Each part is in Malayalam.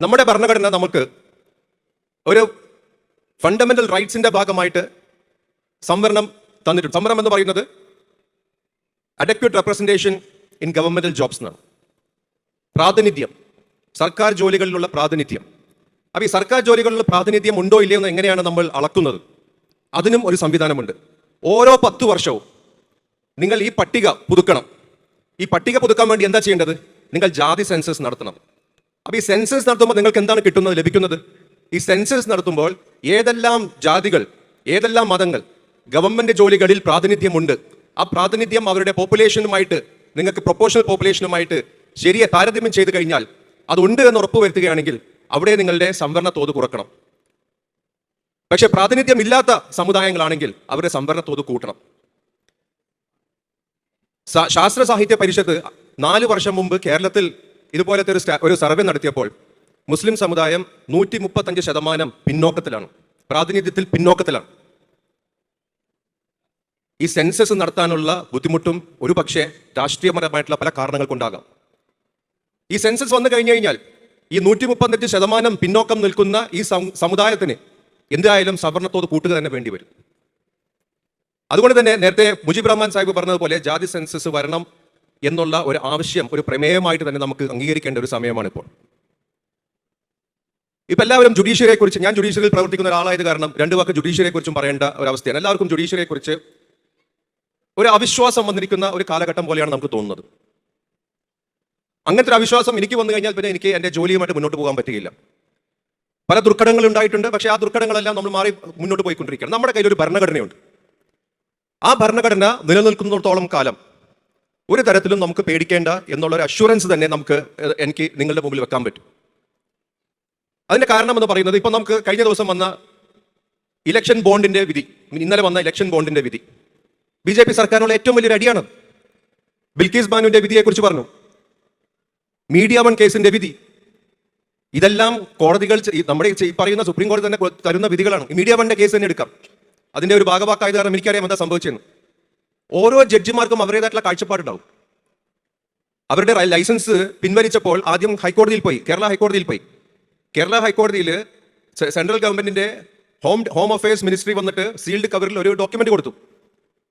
നമ്മുടെ ഭരണഘടന നമുക്ക് ഒരു ഫണ്ടമെന്റൽ റൈറ്റ്സിന്റെ ഭാഗമായിട്ട് സംവരണം തന്നിട്ടുണ്ട്. സംവരണം എന്ന് പറയുന്നത് adequate representation in governmental jobs എന്നാണ്. പ്രാതിനിധ്യം. സർക്കാർ ജോലികളിലുള്ള പ്രാതിനിധ്യം. അപ്പൊ ഈ സർക്കാർ ജോലികളിലുള്ള പ്രാതിനിധ്യം ഉണ്ടോ ഇല്ലയോ എന്ന് എങ്ങനെയാണ് നമ്മൾ അളക്കുന്നത്? അതിനും ഒരു സംവിധാനമുണ്ട്. ഓരോ പത്തു വർഷവും നിങ്ങൾ ഈ പട്ടിക പുതുക്കണം. ഈ പട്ടിക പുതുക്കാൻ വേണ്ടി എന്താ ചെയ്യേണ്ടത്? നിങ്ങൾ ജാതി സെൻസസ് നടത്തണം. അപ്പൊ ഈ സെൻസസ് നടത്തുമ്പോൾ നിങ്ങൾക്ക് എന്താണ് കിട്ടുന്നത് ലഭിക്കുന്നത്? ഈ സെൻസസ് നടത്തുമ്പോൾ ഏതെല്ലാം ജാതികൾ ഏതെല്ലാം മതങ്ങൾ ഗവൺമെന്റ് ജോലികളിൽ പ്രാതിനിധ്യമുണ്ട് ആ പ്രാതിനിധ്യം അവരുടെ പോപ്പുലേഷനുമായിട്ട് നിങ്ങൾക്ക് പ്രൊപ്പോഷണൽ പോപ്പുലേഷനുമായിട്ട് ശരിയെ താരതമ്യം ചെയ്ത് കഴിഞ്ഞാൽ അതുണ്ട് എന്ന് ഉറപ്പുവരുത്തുകയാണെങ്കിൽ അവിടെ നിങ്ങളുടെ സംവരണ തോത് കുറക്കണം. പക്ഷെ പ്രാതിനിധ്യം ഇല്ലാത്ത സമുദായങ്ങളാണെങ്കിൽ അവരുടെ സംവരണ തോത് കൂട്ടണം ശാസ്ത്ര സാഹിത്യ പരിഷത്ത് നാല് വർഷം മുമ്പ് കേരളത്തിൽ ഇതുപോലത്തെ ഒരു ഒരു സർവേ നടത്തിയപ്പോൾ മുസ്ലിം സമുദായം നൂറ്റി മുപ്പത്തഞ്ച് ശതമാനം പിന്നോക്കത്തിലാണ്. പ്രാതിനിധ്യത്തിൽ പിന്നോക്കത്തിലാണ്. ഈ സെൻസസ് നടത്താനുള്ള ബുദ്ധിമുട്ടും ഒരു പക്ഷേ രാഷ്ട്രീയപരമായിട്ടുള്ള പല കാരണങ്ങൾ കൊണ്ടാകാം ഈ സെൻസസ് വന്നു കഴിഞ്ഞു കഴിഞ്ഞാൽ ഈ നൂറ്റി മുപ്പത്തഞ്ച് ശതമാനം പിന്നോക്കം നിൽക്കുന്ന ഈ സമുദായത്തിന് എന്തായാലും സവർണത്തോട് കൂട്ടുക തന്നെ വേണ്ടി വരും. അതുകൊണ്ട് തന്നെ നേരത്തെ മുജീബ് റഹ്മാൻ സാഹിബ് പറഞ്ഞതുപോലെ ജാതി സെൻസസ് വരണം എന്നുള്ള ഒരു ആവശ്യം ഒരു പ്രമേയമായിട്ട് തന്നെ നമുക്ക് അംഗീകരിക്കേണ്ട ഒരു സമയമാണ് ഇപ്പോൾ ഇപ്പൊ എല്ലാവരും ജുഡീഷ്യറിയെ കുറിച്ച് ഞാൻ ജുഡീഷ്യറിയിൽ പ്രവർത്തിക്കുന്ന ഒരാളായത് കാരണം രണ്ട് വാക്ക് ജുഡീഷ്യറിയെ കുറിച്ചും പറയേണ്ട ഒരു അവസ്ഥയാണ് എല്ലാവർക്കും ജുഡീഷ്യറിയെ കുറിച്ച് ഒരു അവിശ്വാസം വന്നിരിക്കുന്ന ഒരു കാലഘട്ടം പോലെയാണ് നമുക്ക് തോന്നുന്നത്. അങ്ങനത്തെ ഒരു അവിശ്വാസം എനിക്ക് വന്നു കഴിഞ്ഞാൽ പിന്നെ എനിക്ക് എന്റെ ജോലിയുമായിട്ട് മുന്നോട്ട് പോകാൻ പറ്റുകയില്ല പല ദുർഘടങ്ങൾ ഉണ്ടായിട്ടുണ്ട് പക്ഷേ ആ ദുർഘടങ്ങളെല്ലാം നമ്മൾ മാറി മുന്നോട്ട് പോയിക്കൊണ്ടിരിക്കുകയാണ്. നമ്മുടെ കയ്യിൽ ഒരു ഭരണഘടനയുണ്ട്. ആ ഭരണഘടന നിലനിൽക്കുന്നിടത്തോളം കാലം ഒരു തരത്തിലും നമുക്ക് പേടിക്കേണ്ട എന്നുള്ള ഒരു അഷുറൻസ് തന്നെ നമുക്ക് എനിക്ക് നിങ്ങളുടെ മുമ്പിൽ വെക്കാൻ പറ്റും. അതിന്റെ കാരണം എന്ന് പറയുന്നത് ഇപ്പൊ നമുക്ക് കഴിഞ്ഞ ദിവസം വന്ന ഇലക്ഷൻ ബോണ്ടിന്റെ വിധി ഇന്നലെ വന്ന ഇലക്ഷൻ ബോണ്ടിന്റെ വിധി. ബി ജെ പി സർക്കാരിനുള്ള ഏറ്റവും വലിയൊരു അടിയാണ്. ബിൽക്കീസ് ബാനുവിന്റെ വിധിയെക്കുറിച്ച് പറഞ്ഞു. മീഡിയ വൺ കേസിന്റെ വിധി. ഇതെല്ലാം കോടതികൾ നമ്മുടെ ഈ പറയുന്ന സുപ്രീം കോടതി തന്നെ തരുന്ന വിധികളാണ്. മീഡിയ വണ്ണിന്റെ കേസ് തന്നെ എടുക്കാം. അതിന്റെ ഒരു ഭാഗവാക്കായത് കാരണം എനിക്കറിയാം എന്താ സംഭവിച്ചെന്ന് ഓരോ ജഡ്ജിമാർക്കും അവരുടേതായിട്ടുള്ള കാഴ്ചപ്പാടുണ്ടാവും. അവരുടെ ലൈസൻസ് പിൻവലിച്ചപ്പോൾ ആദ്യം ഹൈക്കോടതിയിൽ പോയി കേരള ഹൈക്കോടതിയിൽ പോയി. കേരള ഹൈക്കോടതിയിൽ സെൻട്രൽ ഗവൺമെന്റിന്റെ ഹോം ഹോം അഫയേഴ്സ് മിനിസ്ട്രി വന്നിട്ട് സീൽഡ് കവറിൽ ഒരു ഡോക്യുമെന്റ് കൊടുത്തു.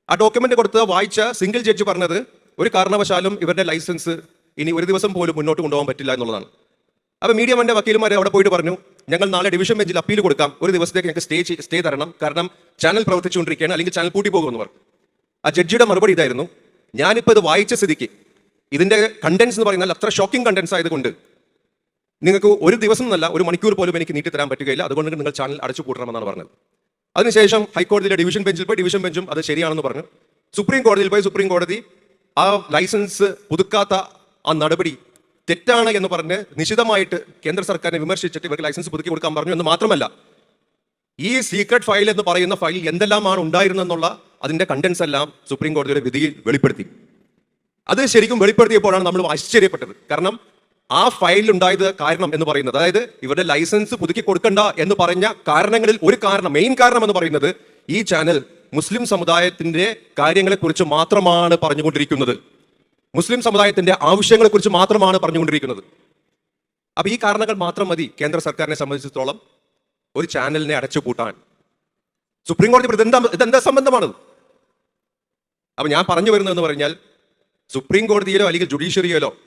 ആ ഡോക്യുമെന്റ് കൊടുത്ത് വായിച്ച സിംഗിൾ ജഡ്ജ് പറഞ്ഞത് ഒരു കാരണവശാലും ഇവരുടെ ലൈസൻസ് ഇനി ഒരു ദിവസം പോലും മുന്നോട്ട് കൊണ്ടുപോകാൻ പറ്റില്ല എന്നുള്ളതാണ്. അപ്പോൾ മീഡിയ വന്റെ വക്കീലുമാർ അവിടെ പോയിട്ട് പറഞ്ഞു ഞങ്ങൾ നാളെ ഡിവിഷൻ ബെഞ്ചിൽ അപ്പീൽ കൊടുക്കാം. ഒരു ദിവസത്തേക്ക് ഞങ്ങൾക്ക് സ്റ്റേ സ്റ്റേ തരണം. കാരണം ചാനൽ പ്രവർത്തിച്ചുകൊണ്ടിരിക്കുകയാണ്. അല്ലെങ്കിൽ ചാനൽ പൂട്ടി പോകുമെന്ന് പറഞ്ഞു. ആ ജഡ്ജിയുടെ മറുപടി ഇതായിരുന്നു. ഞാനിപ്പോൾ ഇത് വായിച്ച സ്ഥിതിക്ക് ഇതിന്റെ കണ്ടൻസ് എന്ന് പറയുന്നത് അത്ര ഷോക്കിംഗ് കണ്ടൻസ് ആയതുകൊണ്ട് നിങ്ങൾക്ക് ഒരു ദിവസം എന്നല്ല ഒരു മണിക്കൂർ പോലും എനിക്ക് നീട്ടി തരാൻ പറ്റുകയില്ല. അതുകൊണ്ട് നിങ്ങൾ ചാനൽ അടച്ചു കൂട്ടണമെന്നാണ് പറഞ്ഞത്. അതിനുശേഷം ഹൈക്കോടതിയിലെ ഡിവിഷൻ ബെഞ്ചിൽ പോയി ഡിവിഷൻ ബെഞ്ചും അത് ശരിയാണെന്ന് പറഞ്ഞു. സുപ്രീം കോടതിയിൽ പോയി സുപ്രീം കോടതി ആ ലൈസൻസ് പുതുക്കാത്ത ആ നടപടി തെറ്റാണ് എന്ന് പറഞ്ഞ് നിശിതമായിട്ട് കേന്ദ്ര സർക്കാരിനെ വിമർശിച്ചിട്ട് ഇവർക്ക് ലൈസൻസ് പുതുക്കി കൊടുക്കാൻ പറഞ്ഞു എന്ന് മാത്രമല്ല ഈ സീക്രട്ട് ഫയൽ എന്ന് പറയുന്ന ഫയൽ എന്തെല്ലാമാണ് ഉണ്ടായിരുന്നെന്നുള്ള അതിന്റെ കണ്ടൻസ് എല്ലാം സുപ്രീം കോടതിയുടെ വിധിയിൽ വെളിപ്പെടുത്തി. അത് ശരിക്കും വെളിപ്പെടുത്തിയപ്പോഴാണ് നമ്മൾ ആശ്ചര്യപ്പെട്ടത്. കാരണം ആ ഫയലിൽ ഉണ്ടായത് കാരണം എന്ന് പറയുന്നത് അതായത് ഇവരുടെ ലൈസൻസ് പുതുക്കി കൊടുക്കണ്ട എന്ന് പറഞ്ഞ കാരണങ്ങളിൽ ഒരു കാരണം മെയിൻ കാരണം എന്ന് പറയുന്നത് ഈ ചാനൽ മുസ്ലിം സമുദായത്തിന്റെ കാര്യങ്ങളെക്കുറിച്ച് മാത്രമാണ് പറഞ്ഞുകൊണ്ടിരിക്കുന്നത്. മുസ്ലിം സമുദായത്തിന്റെ ആവശ്യങ്ങളെക്കുറിച്ച് മാത്രമാണ് പറഞ്ഞുകൊണ്ടിരിക്കുന്നത്. അപ്പൊ ഈ കാരണങ്ങൾ മാത്രം മതി കേന്ദ്ര സർക്കാരിനെ സംബന്ധിച്ചിടത്തോളം ഒരു ചാനലിനെ അടച്ചുപൂട്ടാൻ. സുപ്രീം കോടതി ഇതെന്താ ഇതെന്താ സംബന്ധമാണ് അപ്പൊ ഞാൻ പറഞ്ഞു വരുന്നതെന്ന് പറഞ്ഞാൽ സുപ്രീം കോടതിയിലോ അല്ലെങ്കിൽ ജുഡീഷ്യറിയിലോ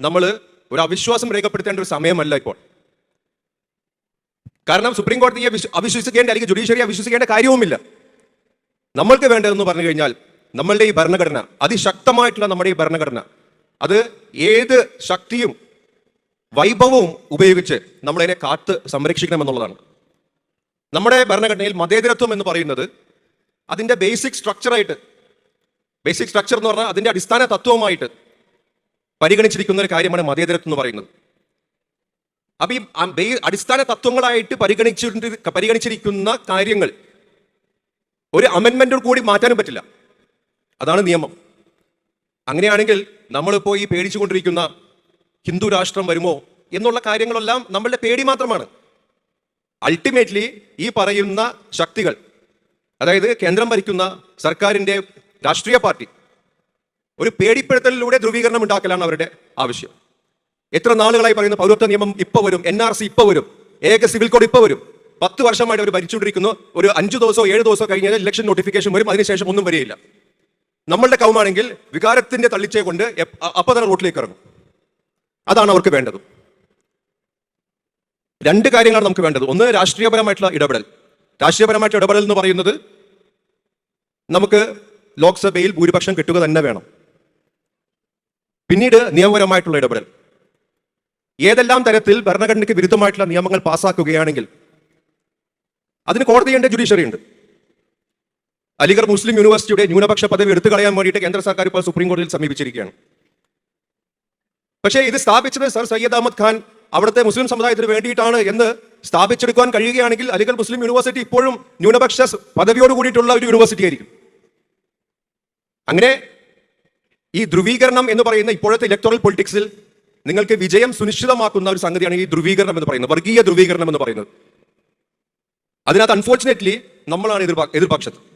നമ്മൾ ഒരു അവിശ്വാസം രേഖപ്പെടുത്തേണ്ട ഒരു സമയമല്ല ഇപ്പോൾ. കാരണം സുപ്രീം കോടതിയെ വിശ്വ- അവിശ്വസിക്കേണ്ട അല്ലെങ്കിൽ ജുഡീഷ്യറിയെ അവിശ്വസിക്കേണ്ട കാര്യവുമില്ല. നമ്മൾക്ക് വേണ്ടതെന്ന് പറഞ്ഞു കഴിഞ്ഞാൽ നമ്മളുടെ ഈ ഭരണഘടന അതിശക്തമായിട്ടുള്ള നമ്മുടെ ഈ ഭരണഘടന അത് ഏത് ശക്തിയും വൈഭവവും ഉപയോഗിച്ച് നമ്മളതിനെ കാത്ത് സംരക്ഷിക്കണം എന്നുള്ളതാണ്. നമ്മുടെ ഭരണഘടനയിൽ മതേതരത്വം എന്ന് പറയുന്നത് അതിന്റെ ബേസിക് സ്ട്രക്ചറായിട്ട് ബേസിക് സ്ട്രക്ചർ എന്ന് പറഞ്ഞാൽ അതിന്റെ അടിസ്ഥാന തത്വമായിട്ട് പരിഗണിച്ചിരിക്കുന്ന ഒരു കാര്യമാണ് മതേതരത്വം എന്ന് പറയുന്നത്. അപ്പൊ ഈ അടിസ്ഥാന തത്വങ്ങളായിട്ട് പരിഗണിച്ചിട്ട് പരിഗണിച്ചിരിക്കുന്ന കാര്യങ്ങൾ ഒരു അമെൻമെന്റോട് കൂടി മാറ്റാനും പറ്റില്ല. അതാണ് നിയമം. അങ്ങനെയാണെങ്കിൽ നമ്മളിപ്പോ ഈ പേടിച്ചുകൊണ്ടിരിക്കുന്ന ഹിന്ദു രാഷ്ട്രം വരുമോ എന്നുള്ള കാര്യങ്ങളെല്ലാം നമ്മളുടെ പേടി മാത്രമാണ്. അൾട്ടിമേറ്റ്ലി ഈ പറയുന്ന ശക്തികൾ അതായത് കേന്ദ്രം ഭരിക്കുന്ന സർക്കാരിന്റെ രാഷ്ട്രീയ പാർട്ടി. ഒരു പേടിപ്പെടുത്തലിലൂടെ ധ്രുവീകരണം ഉണ്ടാക്കലാണ് അവരുടെ ആവശ്യം. എത്ര നാളുകളായി പറയുന്ന പൗരത്വ നിയമം ഇപ്പൊ വരും എൻ ആർ സി ഇപ്പൊ വരും ഏക സിവിൽ കോഡ് ഇപ്പൊ വരും. പത്ത് വർഷമായിട്ട് അവർ ഭരിച്ചുകൊണ്ടിരിക്കുന്നു ഒരു അഞ്ച് ദിവസമോ ഏഴ് ദിവസമോ കഴിഞ്ഞാൽ ഇലക്ഷൻ നോട്ടിഫിക്കേഷൻ വരും അതിനുശേഷം ഒന്നും വരികയില്ല. നമ്മളുടെ കൗമാണെങ്കിൽ വികാരത്തിന്റെ തള്ളിച്ചേ കൊണ്ട് അപ്പൊ തന്നെ റോട്ടിലേക്ക് ഇറങ്ങും. അതാണ് അവർക്ക് വേണ്ടത്. രണ്ട് കാര്യങ്ങളാണ് നമുക്ക് വേണ്ടത്. ഒന്ന് രാഷ്ട്രീയപരമായിട്ടുള്ള ഇടപെടൽ. രാഷ്ട്രീയപരമായിട്ടുള്ള ഇടപെടൽ എന്ന് പറയുന്നത് നമുക്ക് ലോക്സഭയിൽ ഭൂരിപക്ഷം കിട്ടുക തന്നെ വേണം. പിന്നീട് നിയമപരമായിട്ടുള്ള ഇടപെടൽ. ഏതെല്ലാം തരത്തിൽ ഭരണഘടനയ്ക്ക് വിരുദ്ധമായിട്ടുള്ള നിയമങ്ങൾ പാസ്സാക്കുകയാണെങ്കിൽ അതിന് കോടതിയുണ്ട് ജുഡീഷ്യറി ഉണ്ട്. അലിഗർ മുസ്ലിം യൂണിവേഴ്സിറ്റിയുടെ ന്യൂനപക്ഷ പദവി എടുത്തു കളയാൻ വേണ്ടിയിട്ട് കേന്ദ്ര സർക്കാർ ഇപ്പോൾ സുപ്രീം കോടതിയിൽ സമീപിച്ചിരിക്കുകയാണ്. പക്ഷേ ഇത് സ്ഥാപിച്ചത് സർ സയ്യദ് അഹമ്മദ് ഖാൻ അവിടുത്തെ മുസ്ലിം സമുദായത്തിന് വേണ്ടിയിട്ടാണ് എന്ന് സ്ഥാപിച്ചെടുക്കാൻ കഴിയുകയാണെങ്കിൽ അലിഗർ മുസ്ലിം യൂണിവേഴ്സിറ്റി ഇപ്പോഴും ന്യൂനപക്ഷ പദവിയോട് കൂടിയിട്ടുള്ള ഒരു യൂണിവേഴ്സിറ്റി ആയിരിക്കും. അങ്ങനെ ഈ ധ്രുവീകരണം എന്ന് പറയുന്ന ഇപ്പോഴത്തെ ഇലക്ടറൽ പൊളിറ്റിക്സിൽ നിങ്ങൾക്ക് വിജയം സുനിശ്ചിതമാക്കുന്ന ഒരു സംഗതിയാണ് ഈ ധ്രുവീകരണം എന്ന് പറയുന്നത് വർഗീയ ധ്രുവീകരണം എന്ന് പറയുന്നത്. അതിനകത്ത് അൺഫോർച്ചുനേറ്റ്ലി നമ്മളാണ് എതിർപക്ഷത്ത്.